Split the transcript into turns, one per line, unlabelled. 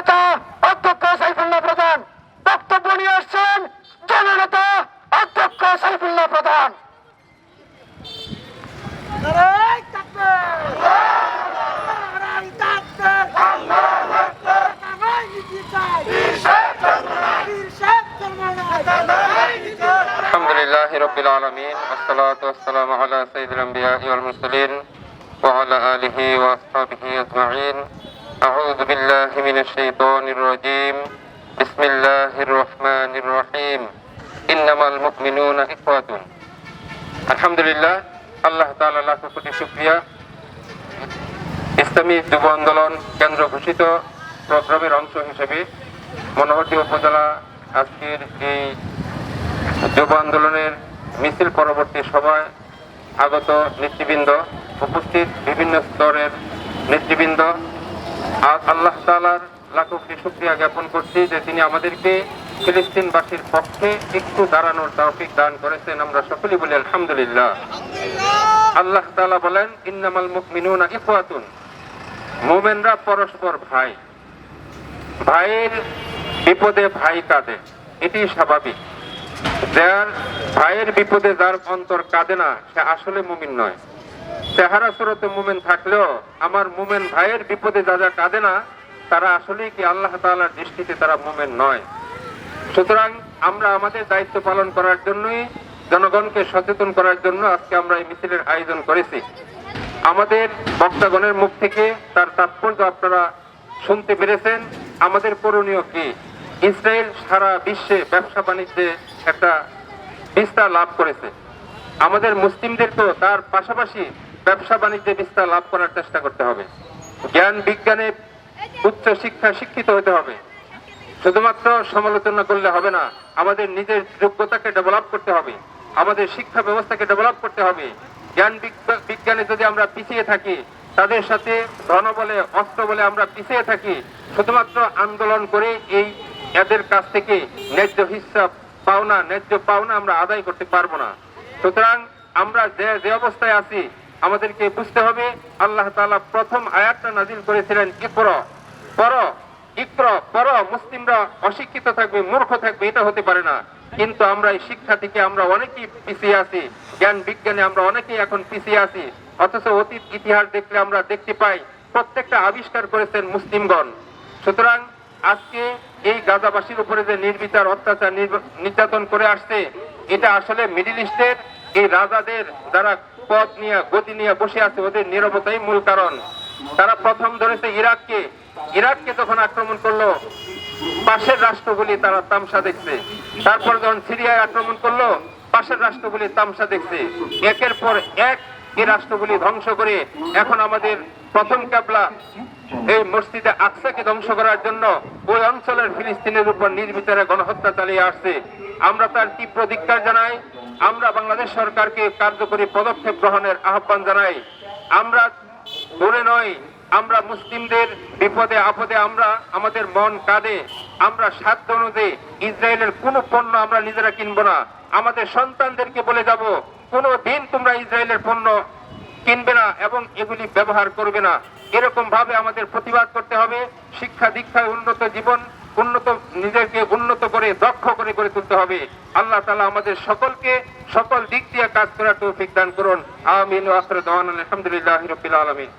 নেতা অধ্যক্ষ সাইফুল্লাহ প্রধান বক্তব্য নিয়ে আসছেন জননেতা অধ্যক্ষ সাইফুল্লাহ প্রধান
নারায় তাকবীর নারায় তাকবীর নারায় নির্বিচার বীর শেখ নারায় নির্বিচার
الحمد لله رب العالمين والصلاة والسلام على سيد الأنبياء والمرسلين وعلى آله وأصحابه أجمعين أعوذ بالله من الشيطان الرجيم بسم الله الرحمن الرحيم إنما المؤمنون إخوة الحمد لله আল্লাহ তাআলা লাখ কোটি শুকরিয়া ইসলামী যুব আন্দোলন কেন্দ্র ঘোষিত প্রোগ্রামের অংশ হিসেবে মনোহরদী উপজেলা আজকের এই যুব আন্দোলনের মিছিল পরবর্তী সভায় আগত নেতৃবৃন্দ উপস্থিত বিভিন্ন স্তরের নেতৃবৃন্দ আর আল্লাহ তালার লাখো কোটি শুক্রিয়া জ্ঞাপন করছি যে তিনি আমাদেরকে ফিলিস্তিনবাসীর পক্ষে একটু দাঁড়ানোর তৌফিক দান করেছেন। আমরা সকলেই বলি আলহামদুলিল্লাহ। আল্লাহ তালা বলেন, ইন্নামাল মুমিনুনা ইখওয়াতুন। মোমেনরা পরস্পর ভাই। ভাইয়ের বিপদে ভাই কাঁদে এটি স্বাভাবিক। যার ভাইয়ের বিপদে যার অন্তর কাঁদে না, সে আসলে মুমিন নয়। চেহারা সুরতে মুমেন থাকলেও আমার মুমেন ভাইয়ের বিপদে যা যা কাঁদে না, তারা আসলেই কি আল্লাহ তাআলার দৃষ্টিতে তারা মুমেন নয়। সুতরাং আমরা আমাদের দায়িত্ব পালন করার জন্যই, জনগণকে সচেতন করার জন্য আজকে আমরা এই মিছিলের আয়োজন করেছি। আমাদের বক্তাগণের মুখ থেকে তার তাৎপর্য আপনারা শুনতে পেরেছেন। আমাদের করণীয় কি? ইসরায়েল সারা বিশ্বে ব্যবসা বাণিজ্যে একটা বিস্তার লাভ করেছে। আমাদের মুসলিমদেরকেও তার পাশাপাশি ব্যবসা বাণিজ্যে বিস্তার লাভ করার চেষ্টা করতে হবে। জ্ঞান, বিজ্ঞানে উচ্চ শিক্ষা শিক্ষিত হতে হবে। শুধুমাত্র সমালোচনা করলে হবে না, আমাদের নিজের যোগ্যতাকে ডেভেলপ করতে হবে। আমাদের শিক্ষা ব্যবস্থাকে ডেভেলপ করতে হবে। জ্ঞান বিজ্ঞানে যদি আমরা পিছিয়ে থাকি, তাদের সাথে ধন বলে, অস্ত্র বলে আমরা পিছিয়ে থাকি, শুধুমাত্র আন্দোলন করে এই এদের কাছ থেকে ন্যায্য হিসাব পাওনা, ন্যায্য পাওনা আমরা আদায় করতে পারব না। সুতরাং আমরা যে যে অবস্থায় আছি আমাদেরকে বুঝতে হবে, আল্লাহ তাআলা প্রথম আয়াতটা নাজিল করেছিলেন, ইকর। পর ইকর পর মুসলিমরা অশিক্ষিত থাকবে, মূর্খ থাকবে, এটা হতে পারে না। কিন্তু আমরা এই শিক্ষা থেকে আমরা অনেকেই পিছিয়ে আছি, জ্ঞান বিজ্ঞানে আমরা অনেকেই এখন পিছিয়ে আছি, অথচ অতীত ইতিহাস দেখলে আমরা দেখতে পাই, প্রত্যেকটা আবিষ্কার করেছেন মুসলিমগণ। সুতরাং আজকে এই গাজাবাসীর উপরে যে নির্বিচার অত্যাচার নির্যাতন করে আসছে, এটা আসলে মিডিল ইস্টের এই রাজাদের যারা পদ নিয়ে, গতি নিয়ে বসে আছে ওদের নিরবতাই মূল কারণ। তারা প্রথম ধরেছে ইরাককে। ইরাককে যখন আক্রমণ করল পাশের রাষ্ট্রগুলি তারা তামসা দেখছে। তারপর যখন সিরিয়ায় আক্রমণ করল, পাশের রাষ্ট্রগুলি তামসা দেখছে। একের পর এক এই রাষ্ট্রগুলি ধ্বংস করে এখন আমাদের প্রথম ক্যাবলা এই মসজিদে আকসাকে ধ্বংস করার জন্য ওই অঞ্চলের ফিলিস্তিনের উপর নির্বিচারে গণহত্যা চালিয়ে আসছে। আমরা তার তীব্র ধিক্কার জানাই। আমরা বাংলাদেশ সরকারকে কার্যকরী পদক্ষেপ গ্রহণের আহ্বান জানাই। আমরা দূরে নয় আমরা মুসলিমদের বিপদে, আপদে আমরা, আমাদের মন কাঁদে। আমরা সাধ্য অনুযায়ী ইসরায়েলের কোনো পণ্য আমরা নিজেরা কিনবো না। আমাদের সন্তানদেরকে বলে যাব, কোনো দিন তোমরা ইসরায়েলের পণ্য কিনবে না এবং এগুলি ব্যবহার করবে না। এরকম ভাবে আমাদের প্রতিবাদ করতে হবে। শিক্ষা দীক্ষায় উন্নত জীবন উন্নত, নিজেকে উন্নত করে, দক্ষ করে গড়ে তুলতে হবে। আল্লাহ তালা আমাদের সকলকে সকল দিক দিয়ে কাজ করার তৌফিক দান করুন। আমিন আলহামদুলিল্লাহ আলামিন।